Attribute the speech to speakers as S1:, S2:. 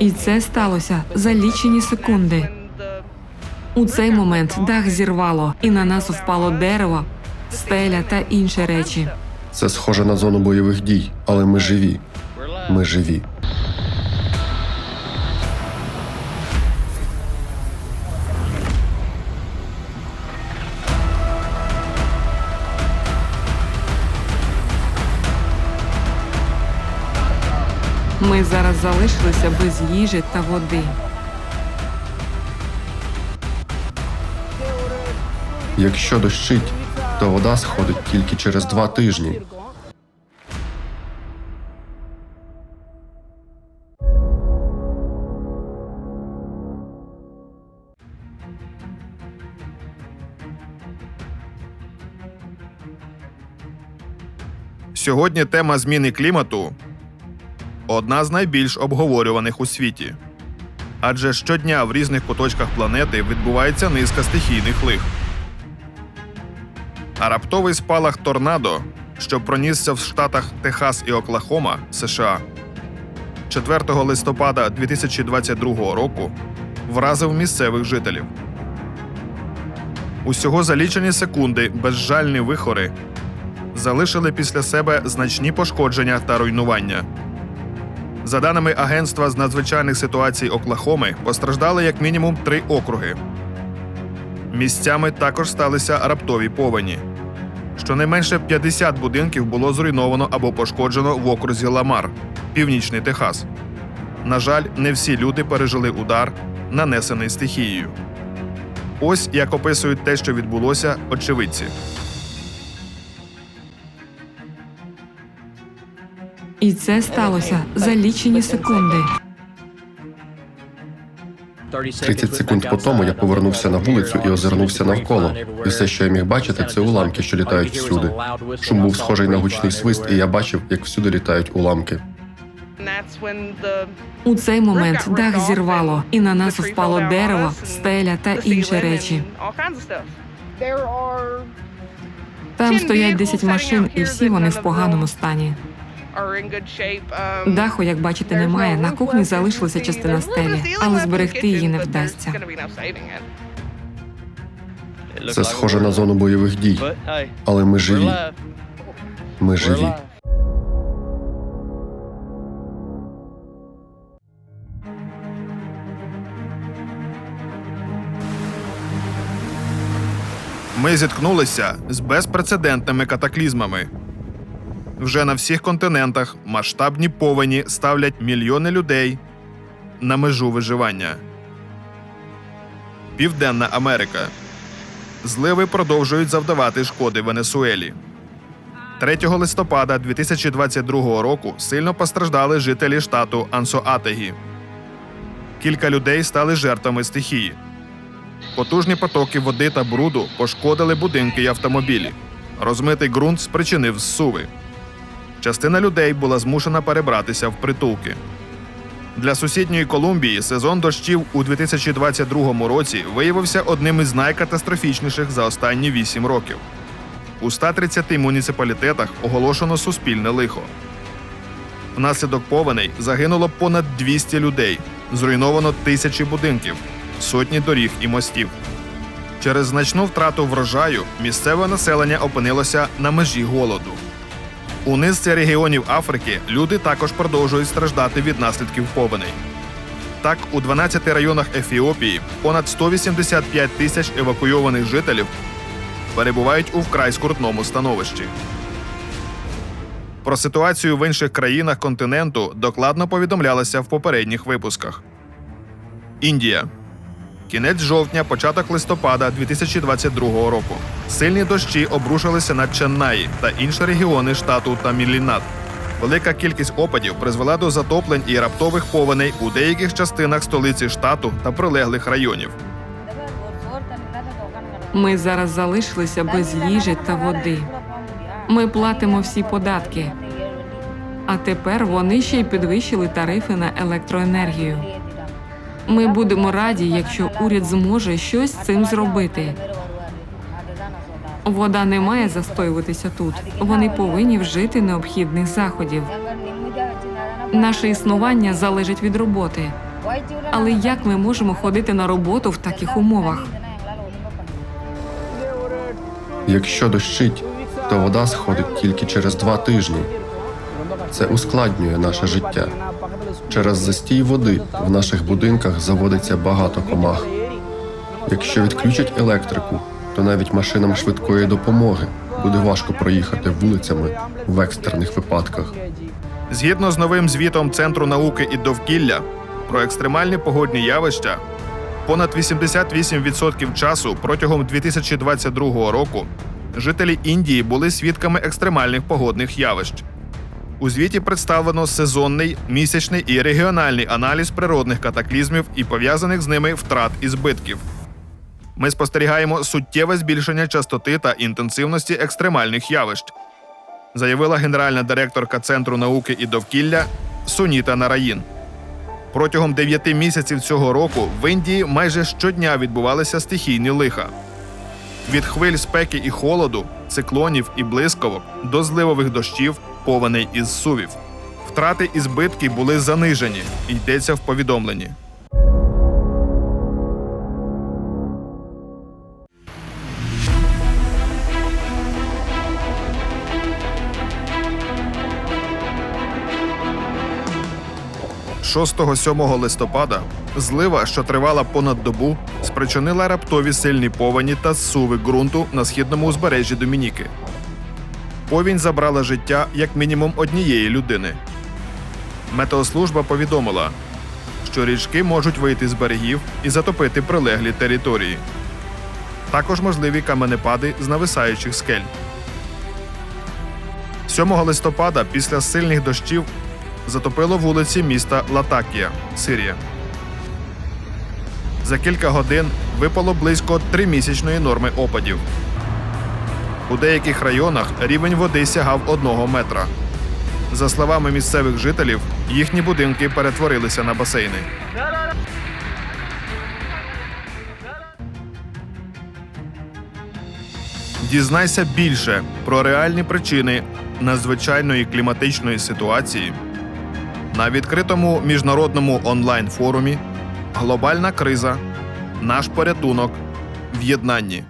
S1: І це сталося за лічені секунди. У цей момент дах зірвало, і на нас впало дерево, стеля та інші речі.
S2: Це схоже на зону бойових дій, але ми живі. Ми живі.
S1: Ми зараз залишилися без їжі та води.
S2: Якщо дощить, то вода сходить тільки через два тижні.
S3: Сьогодні тема зміни клімату одна з найбільш обговорюваних у світі. Адже щодня в різних куточках планети відбувається низка стихійних лих. А раптовий спалах торнадо, що пронісся в штатах Техас і Оклахома, США, 4 листопада 2022 року вразив місцевих жителів. Усього за лічені секунди безжальні вихори залишили після себе значні пошкодження та руйнування. За даними Агентства з надзвичайних ситуацій Оклахоми, постраждали як мінімум три округи. Місцями також сталися раптові повені. Щонайменше 50 будинків було зруйновано або пошкоджено в окрузі Ламар, північний Техас. На жаль, не всі люди пережили удар, нанесений стихією. Ось як описують те, що відбулося, очевидці.
S1: І це сталося за лічені секунди.
S2: 30 секунд по тому я повернувся на вулицю і озирнувся навколо. І все, що я міг бачити, це уламки, що літають всюди. Шум був схожий на гучний свист, і я бачив, як всюди літають уламки.
S1: У цей момент дах зірвало, і на нас впало дерево, стеля та інші речі. Там стоять 10 машин, і всі вони в поганому стані. Даху, як бачите, немає. На кухні залишилася частина стелі, але зберегти її не вдасться.
S2: Це схоже на зону бойових дій, але ми живі. Ми живі.
S3: Ми зіткнулися з безпрецедентними катаклізмами. Вже на всіх континентах масштабні повені ставлять мільйони людей на межу виживання. Південна Америка. Зливи продовжують завдавати шкоди Венесуелі. 3 листопада 2022 року сильно постраждали жителі штату Ансоатегі. Кілька людей стали жертвами стихії. Потужні потоки води та бруду пошкодили будинки й автомобілі. Розмитий ґрунт спричинив зсуви. Частина людей була змушена перебратися в притулки. Для сусідньої Колумбії сезон дощів у 2022 році виявився одним із найкатастрофічніших за останні 8 років. У 130 муніципалітетах оголошено суспільне лихо. Внаслідок повеней загинуло понад 200 людей, зруйновано тисячі будинків, сотні доріг і мостів. Через значну втрату врожаю місцеве населення опинилося на межі голоду. У низці регіонів Африки люди також продовжують страждати від наслідків повеней. Так, у 12 районах Ефіопії понад 185 тисяч евакуйованих жителів перебувають у вкрай скрутному становищі. Про ситуацію в інших країнах континенту докладно повідомлялося в попередніх випусках. Індія. Кінець жовтня, початок листопада 2022 року. Сильні дощі обрушилися на Ченнаї та інші регіони штату Тамілінат. Велика кількість опадів призвела до затоплень і раптових повеней у деяких частинах столиці штату та прилеглих районів.
S1: Ми зараз залишилися без їжі та води. Ми платимо всі податки, а тепер вони ще й підвищили тарифи на електроенергію. Ми будемо раді, якщо уряд зможе щось з цим зробити. Вода не має застоюватися тут. Вони повинні вжити необхідних заходів. Наше існування залежить від роботи. Але як ми можемо ходити на роботу в таких умовах?
S2: Якщо дощить, то вода сходить тільки через два тижні. Це ускладнює наше життя. Через застій води в наших будинках заводиться багато комах. Якщо відключать електрику, то навіть машинам швидкої допомоги буде важко проїхати вулицями в екстрених випадках.
S3: Згідно з новим звітом Центру науки і довкілля про екстремальні погодні явища, понад 88% часу протягом 2022 року жителі Індії були свідками екстремальних погодних явищ. У звіті представлено сезонний, місячний і регіональний аналіз природних катаклізмів і пов'язаних з ними втрат і збитків. Ми спостерігаємо суттєве збільшення частоти та інтенсивності екстремальних явищ, заявила генеральна директорка Центру науки і довкілля Суніта Нараїн. Протягом дев'яти місяців цього року в Індії майже щодня відбувалися стихійні лиха. Від хвиль спеки і холоду, циклонів і блискавок до зливових дощів, повеней із сувів. Втрати і збитки були занижені, йдеться в повідомленні. – 6-7 листопада злива, що тривала понад добу, спричинила раптові сильні повені та зсуви ґрунту на східному узбережжі Домініки. Повінь забрала життя як мінімум однієї людини. Метеослужба повідомила, що річки можуть вийти з берегів і затопити прилеглі території. Також можливі каменепади з нависаючих скель. 7 листопада після сильних дощів затопило вулиці міста Латакія, Сирія. За кілька годин випало близько тримісячної норми опадів. У деяких районах рівень води сягав одного метра. За словами місцевих жителів, їхні будинки перетворилися на басейни. Дізнайся більше про реальні причини надзвичайної кліматичної ситуації на відкритому міжнародному онлайн-форумі Глобальна криза. Наш порятунок в єднанні.